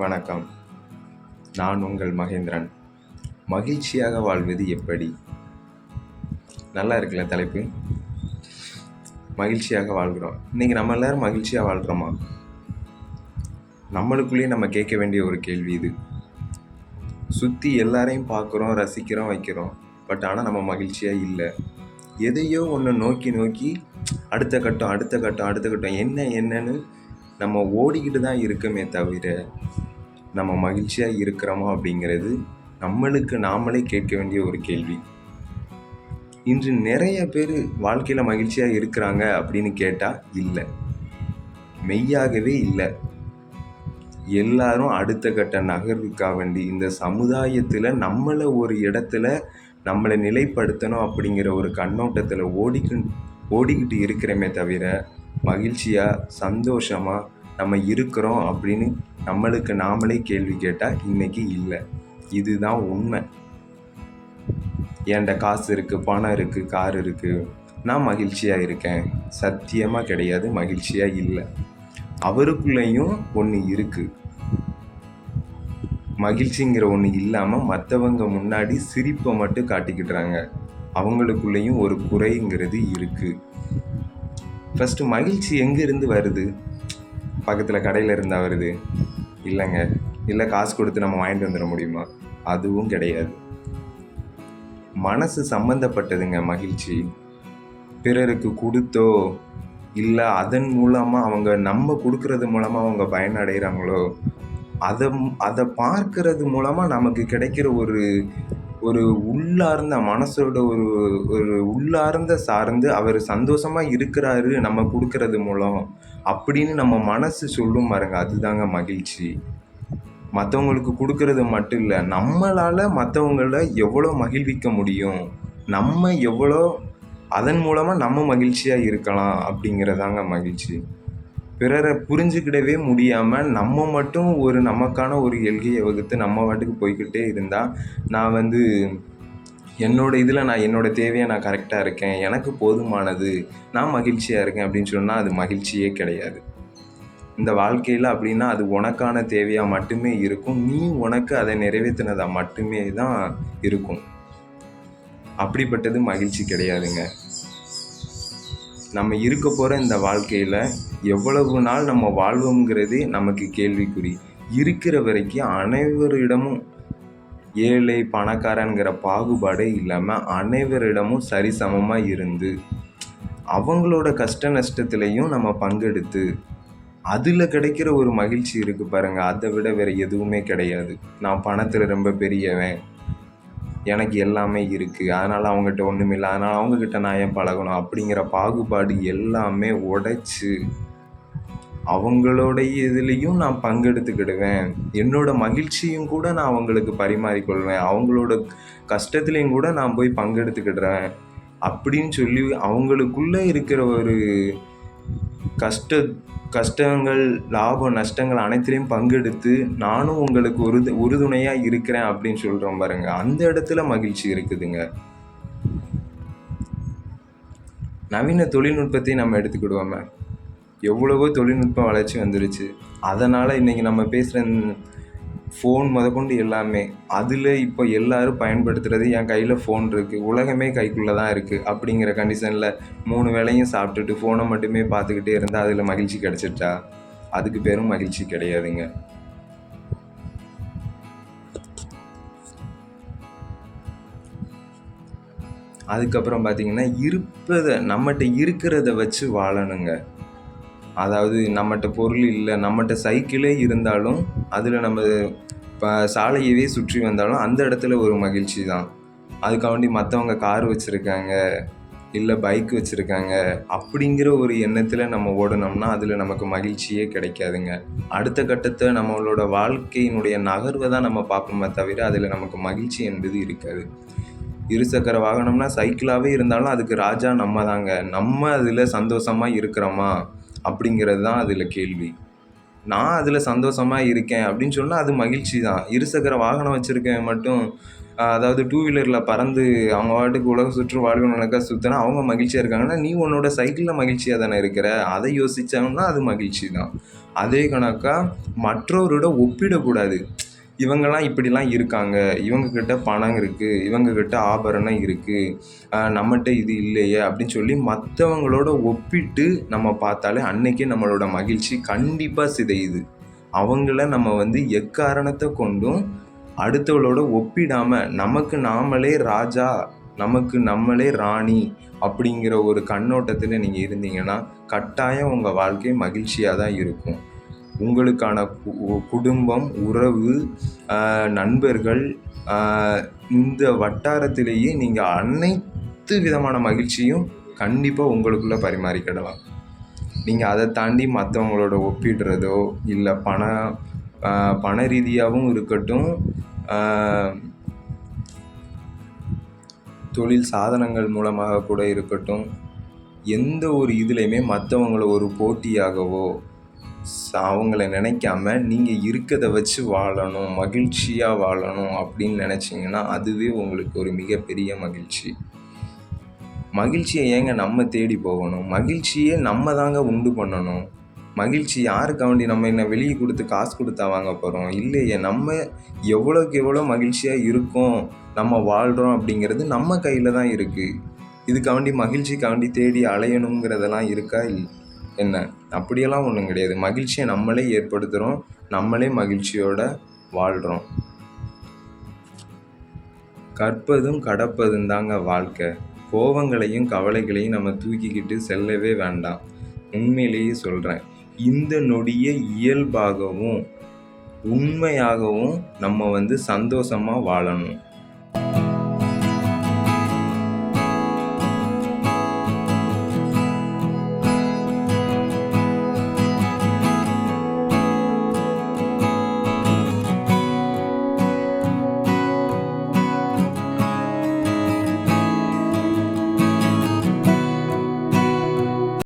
வணக்கம். நான் உங்கள் மகேந்திரன். மகிழ்ச்சியாக வாழ்வது எப்படி? நல்லா இருக்குல்ல தலைப்பு? மகிழ்ச்சியாக வாழ்கிறோம். இன்றைக்கி நம்ம எல்லோரும் மகிழ்ச்சியாக வாழ்கிறோமா நம்மளுக்குள்ளேயே நம்ம கேட்க வேண்டிய ஒரு கேள்வி இது. சுற்றி எல்லாரையும் பார்க்குறோம் ரசிக்கிறோம் வைக்கிறோம். பட் ஆனால் நம்ம மகிழ்ச்சியாக இல்லை. எதையோ ஒன்று நோக்கி நோக்கி அடுத்த கட்டம் அடுத்த கட்டம் அடுத்த கட்டம் என்ன என்னன்னு நம்ம ஓடிக்கிட்டு தான் இருக்கோமே தவிர நம்ம மகிழ்ச்சியாக இருக்கிறோமா அப்படிங்கிறது நம்மளுக்கு நாமளே கேட்க வேண்டிய ஒரு கேள்வி. இன்று நிறைய பேர் வாழ்க்கையில் மகிழ்ச்சியாக இருக்கிறாங்க அப்படின்னு கேட்டால் இல்லை. மெய்யாகவே இல்லை. எல்லாரும் அடுத்த கட்ட நகர்வுக்காக வேண்டி இந்த சமுதாயத்தில் நம்மளை ஒரு இடத்துல நம்மளை நிலைப்படுத்தணும் அப்படிங்கிற ஒரு கண்ணோட்டத்தில் ஓடிக்கு ஓடிக்கிட்டு இருக்கிறோமே தவிர மகிழ்ச்சியாக சந்தோஷமாக நம்ம இருக்கிறோம் அப்படின்னு நம்மளுக்கு நாமளே கேள்வி கேட்டால் இன்றைக்கி இல்லை. இதுதான் உண்மை. என்கிட்ட காசு இருக்குது பணம் இருக்குது கார் இருக்குது நான் மகிழ்ச்சியாக இருக்கேன். சத்தியமாக கிடையாது மகிழ்ச்சியாக இல்லை. அவருக்குள்ளேயும் ஒன்று இருக்குது மகிழ்ச்சிங்கிற ஒன்று இல்லாமல் மற்றவங்க முன்னாடி சிரிப்பை மட்டும் காட்டிக்கிட்டுறாங்க. அவங்களுக்குள்ளேயும் ஒரு குறைங்கிறது இருக்குது ஃபஸ்ட்டு மகிழ்ச்சி எங்கேருந்து வருது? பக்கத்தில் கடையில் இருந்தால் வருது இல்லைங்க. இல்லை காசு கொடுத்து நம்ம வாங்கிட்டு வந்துட முடியுமா? அதுவும் கிடையாது. மனசு சம்மந்தப்பட்டதுங்க மகிழ்ச்சி. பிறருக்கு கொடுத்தோ இல்லை அதன் மூலமாக அவங்க நம்ம கொடுக்கறது மூலமாக அவங்க பயனடைகிறாங்களோ அதை அதை பார்க்கறது மூலமாக நமக்கு கிடைக்கிற ஒரு ஒரு உள்ளார்ந்த மனசோட ஒரு ஒரு உள்ளார்ந்த சார்ந்து அவர் சந்தோஷமாக இருக்கிறாரு நம்ம கொடுக்கறது மூலம். அப்படின்னு நம்ம மனசு சொல்லும் பாருங்க அதுதாங்க மகிழ்ச்சி. மற்றவங்களுக்கு கொடுக்கறது மட்டும் இல்லை நம்மளால் மற்றவங்கள எவ்வளோ மகிழ்விக்க முடியும் நம்ம எவ்வளோ அதன் மூலமாக நம்ம மகிழ்ச்சியாக இருக்கலாம் அப்படிங்கிறதாங்க மகிழ்ச்சி. பிறரை புரிஞ்சுக்கிடவே முடியாமல் நம்ம மட்டும் ஒரு நமக்கான ஒரு எல்கையை வகுத்து நம்ம பாட்டுக்கு போய்க்கிட்டே இருந்தால் நான் வந்து என்னோடய இதில் நான் என்னோடய தேவையை நான் கரெக்டாக இருக்கேன் எனக்கு போதுமானது நான் மகிழ்ச்சியாக இருக்கேன் அப்படின்னு சொன்னால் அது மகிழ்ச்சியே கிடையாது. இந்த வாழ்க்கையில் அப்படின்னா அது உனக்கான தேவையாக மட்டுமே இருக்கும் நீ உனக்கு அதை நிறைவேற்றினதாக மட்டுமே தான் இருக்கும். அப்படிப்பட்டது மகிழ்ச்சி கிடையாதுங்க. நம்ம இருக்க போகிற இந்த வாழ்க்கையில் எவ்வளவு நாள் நம்ம வாழ்வோங்கிறதே நமக்கு கேள்விக்குறி. இருக்கிற வரைக்கும் அனைவரிடமும் ஏழை பணக்காரங்கிற பாகுபாடே இல்லாமல் அனைவரிடமும் சரிசமமாக இருந்து அவங்களோட கஷ்ட நஷ்டத்துலேயும் நம்ம பங்கெடுத்து அதில் கிடைக்கிற ஒரு மகிழ்ச்சி இருக்குது பாருங்கள் அதை விட வேறு எதுவுமே கிடையாது. நான் பணத்தில் ரொம்ப பெரியவன். எனக்கு எல்லாமே இருக்குது அதனால் அவங்ககிட்ட ஒன்றும் இல்லை. அதனால் அவங்கக்கிட்ட நான் ஏன் பழகணும்? அப்படிங்கிற பாகுபாடு எல்லாமே உடைச்சி அவங்களுடைய இதுலேயும் நான் பங்கெடுத்துக்கிடுவேன். என்னோட மகிழ்ச்சியும் கூட நான் அவங்களுக்கு பரிமாறிக்கொள்வேன். அவங்களோட கஷ்டத்துலேயும் கூட நான் போய் பங்கெடுத்துக்கிடுறேன். அப்படின்னு சொல்லி அவங்களுக்குள்ளே இருக்கிற ஒரு கஷ்ட கஷ்டங்கள் லாபம் நஷ்டங்கள் அனைத்துலேயும் பங்கெடுத்து நானும் உங்களுக்கு உறுது உறுதுணையாக இருக்கிறேன் அப்படின்னு சொல்கிறோம் பாருங்க. அந்த இடத்துல மகிழ்ச்சி இருக்குதுங்க. நவீன தொழில்நுட்பத்தை நம்ம எடுத்துக்கிடுவோமே. எவ்வளவோ தொழில்நுட்பம் வளர்ச்சி வந்துருச்சு. அதனால் இன்றைக்கி நம்ம பேசுகிற ஃபோன் முதற்கொண்டு எல்லாமே. அதில் இப்போ எல்லோரும் பயன்படுத்துகிறது என் கையில் ஃபோன் இருக்குது உலகமே கைக்குள்ளே தான் இருக்குது அப்படிங்கிற கண்டிஷனில் மூணு வேளையும் சாப்பிட்டுட்டு ஃபோனை மட்டுமே பார்த்துக்கிட்டே இருந்தால் அதில் மகிழ்ச்சி கிடச்சிட்டா அதுக்கு பேரும் மகிழ்ச்சி கிடையாதுங்க. அதுக்கப்புறம் பார்த்திங்கன்னா இருப்பதை நம்மகிட்ட இருக்கிறத வச்சு வாழணுங்க. அதாவது நம்மகிட்ட பொருள் இல்லை நம்மகிட்ட சைக்கிளே இருந்தாலும் அதில் நம்ம இப்போ சாலையவே சுற்றி வந்தாலும் அந்த இடத்துல ஒரு மகிழ்ச்சி தான். அதுக்காண்டி மற்றவங்க கார் வச்சுருக்காங்க இல்லை பைக் வச்சுருக்காங்க அப்படிங்கிற ஒரு எண்ணத்தில் நம்ம ஓடினோம்னா அதில் நமக்கு மகிழ்ச்சியே கிடைக்காதுங்க. அடுத்த கட்டத்தை நம்மளோட வாழ்க்கையினுடைய நகர்வை தான் நம்ம பார்ப்போமே தவிர அதில் நமக்கு மகிழ்ச்சி என்பது இருக்காது. இருசக்கர வாகனம்னா சைக்கிளாகவே இருந்தாலும் அதுக்கு ராஜா நம்ம தாங்க நம்ம அதில் சந்தோஷமாக இருக்கிறோமா அப்படிங்கிறது தான் அதில் கேள்வி. நான் அதில் சந்தோஷமாக இருக்கேன் அப்படின்னு சொன்னால் அது மகிழ்ச்சி தான் இருசக்கர வாகனம் வச்சுருக்கேன் மட்டும் அதாவது டூ வீலரில் பறந்து அவங்க பாட்டுக்கு உலக சுற்று வாழ்வு நடக்க சுற்றினா அவங்க மகிழ்ச்சியாக இருக்காங்கன்னா நீ உன்னோட சைக்கிளில் மகிழ்ச்சியாக தானே இருக்கிற? அதை யோசித்தோம்னா அது மகிழ்ச்சி தான் அதே கணக்காக மற்றவரோட ஒப்பிடக்கூடாது. இவங்கெல்லாம் இப்படிலாம் இருக்காங்க. இவங்கக்கிட்ட பணம் இருக்குது இவங்கக்கிட்ட ஆபரணம் இருக்குது நம்மகிட்ட இது இல்லையே அப்படின்னு சொல்லி மற்றவங்களோட ஒப்பிட்டு நம்ம பார்த்தாலே அன்னைக்கே நம்மளோட மகிழ்ச்சி கண்டிப்பாக சிதையுது. அவங்கள நம்ம வந்து எக்காரணத்தை கொண்டும் அடுத்தவளோட ஒப்பிடாமல் நமக்கு நாமளே ராஜா நமக்கு நம்மளே ராணி அப்படிங்கிற ஒரு கண்ணோட்டத்தில் நீங்கள் இருந்தீங்கன்னா கட்டாயம் உங்கள் வாழ்க்கை மகிழ்ச்சியாக தான் இருக்கும். உங்களுக்கான கு- குடும்பம் உறவு நண்பர்கள் இந்த வட்டாரத்திலேயே நீங்கள் அனைத்து விதமான மகிழ்ச்சியும் கண்டிப்பாக உங்களுக்குள்ளே பரிமாறிக்கிடலாம். நீங்கள் அதை தாண்டி மற்றவங்களோட ஒப்பிடுறதோ இல்லை பண பண ரீதியாகவும் இருக்கட்டும் தொழில் சாதனங்கள் மூலமாக கூட இருக்கட்டும் எந்த ஒரு இதுலேயுமே மற்றவங்கள ஒரு போட்டியாகவோ அவங்கள நினைக்காம நீங்கள் இருக்கிறத வச்சு வாழணும் மகிழ்ச்சியாக வாழணும் அப்படின்னு நினச்சிங்கன்னா அதுவே உங்களுக்கு ஒரு மிகப்பெரிய மகிழ்ச்சி. மகிழ்ச்சியை ஏங்க நம்ம தேடி போகணும்? மகிழ்ச்சியே நம்ம தாங்க உண்டு பண்ணணும். மகிழ்ச்சி யாருக்காண்டி நம்ம என்ன வெளியே கொடுத்து காசு கொடுத்தா வாங்க போகிறோம் இல்லையே நம்ம எவ்வளோக்கு எவ்வளோ மகிழ்ச்சியாக இருக்கோம் நம்ம வாழ்கிறோம் அப்படிங்கிறது நம்ம கையில் தான் இருக்குது இதுக்காண்டி மகிழ்ச்சிக்காண்டி தேடி அலையணுங்கிறதெல்லாம் இருக்கா இல் என்ன? அப்படியெல்லாம் ஒன்றும் கிடையாது. மகிழ்ச்சியை நம்மளே ஏற்படுத்துகிறோம் நம்மளே மகிழ்ச்சியோட வாழ்கிறோம் கற்பதும் கடப்பதும் தாங்க வாழ்க்கை. கோவங்களையும் கவலைகளையும் நம்ம தூக்கிக்கிட்டு செல்லவே வேண்டாம். உண்மையிலேயே சொல்கிறேன் இந்த நொடியை இயல்பாகவும் உண்மையாகவும் நம்ம வந்து சந்தோஷமாக வாழணும்.